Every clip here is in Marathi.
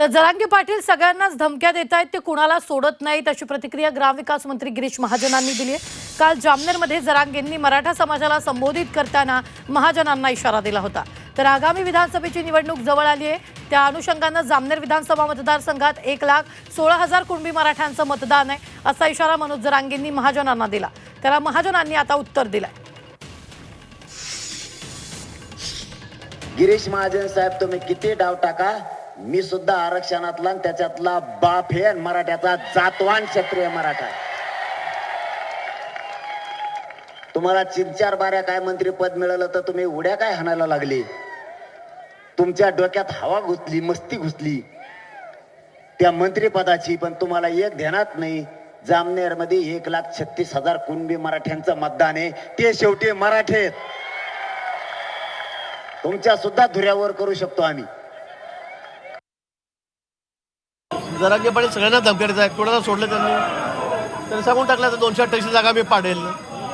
तर जरांगे पाटील सगळ्यांनाच धमक्या देत आहेत ते कुणाला सोडत नाहीत अशी प्रतिक्रिया ग्रामविकास मंत्री गिरीश महाजनांनी दिली आहे. काल जामनेरमध्ये जरांगेंनी मराठा समाजाला संबोधित करताना महाजनांना इशारा दिला होता. तर आगामी विधानसभेची निवडणूक जवळ आली आहे. त्या अनुषंगानं जामनेर विधानसभा मतदारसंघात एक लाख सोळा हजार कुणबी मराठ्यांचं मतदान आहे असा इशारा मनोज जरांगेंनी महाजनांना दिला. त्याला महाजनांनी आता उत्तर दिलंय. गिरीश महाजन साहेब तुम्ही किती डाव टाका? मी सुद्धा आरक्षणातला आणि त्याच्यातला बाप हे मराठ्याचा जातवान क्षत्रिय मराठा. तुम्हाला तीन चार बाऱ्या काय मंत्रीपद मिळालं तर तुम्ही उड्या काय हाणायला लागली? तुमच्या डोक्यात हवा घुसली मस्ती घुसली. त्या मंत्रीपदाची पण तुम्हाला एक ध्यानात नाही. जामनेरमध्ये एक लाख छत्तीस हजार कुणबी मराठ्यांचं मतदान आहे. ते शेवटी मराठे तुमच्या सुद्धा धुऱ्यावर करू शकतो आम्ही. जरांगे पाटील सगळ्यांना धमक्या देत आहे कोणाला सोडलं त्यांनी? त्यांनी सांगून टाकलं तर दोनशे अठ्ठावीसची जागा मी पाडेल.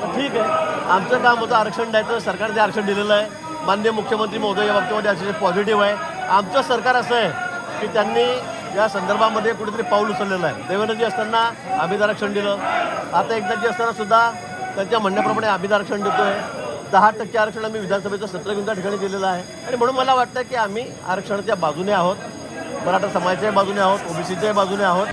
तर ठीक आहे. आमचं काम होतं आरक्षण द्यायचं. सरकारने आरक्षण दिलेलं आहे. मान्य मुख्यमंत्री महोदय या बाबतीमध्ये अतिशय पॉझिटिव्ह आहे. आमचं सरकार असं आहे की त्यांनी या संदर्भामध्ये कुठेतरी पाऊल उचललेलं आहे. देवेंद्रजी असताना आम्ही आरक्षण दिलं. आता एकदाची असताना सुद्धा त्यांच्या म्हणण्याप्रमाणे आम्ही आरक्षण देतोय. दहा टक्के आरक्षण आम्ही विधानसभेचं सत्र घेऊन त्या ठिकाणी दिलेलं आहे. आणि म्हणून मला वाटतं की आम्ही आरक्षणाच्या बाजूने आहोत. मराठा समाजाच्या बाजूने आहोत ओबीसीच्याही बाजूने आहोत.